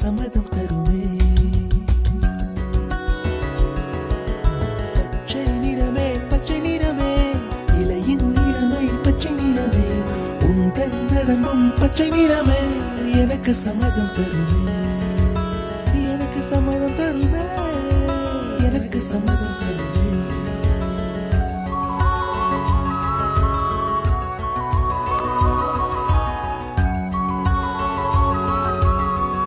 சம்மதம் தருமே. பச்சை நிறமே பச்சை நிறமே இலையின் நிறமை பச்சை நிறமே உந்தன் நரம்பும் பச்சை நிறமே எனக்கு சம்மதம் தருமே. எனக்கு சம்மதம் தருமே எனக்கு சம்மதம் தருமே.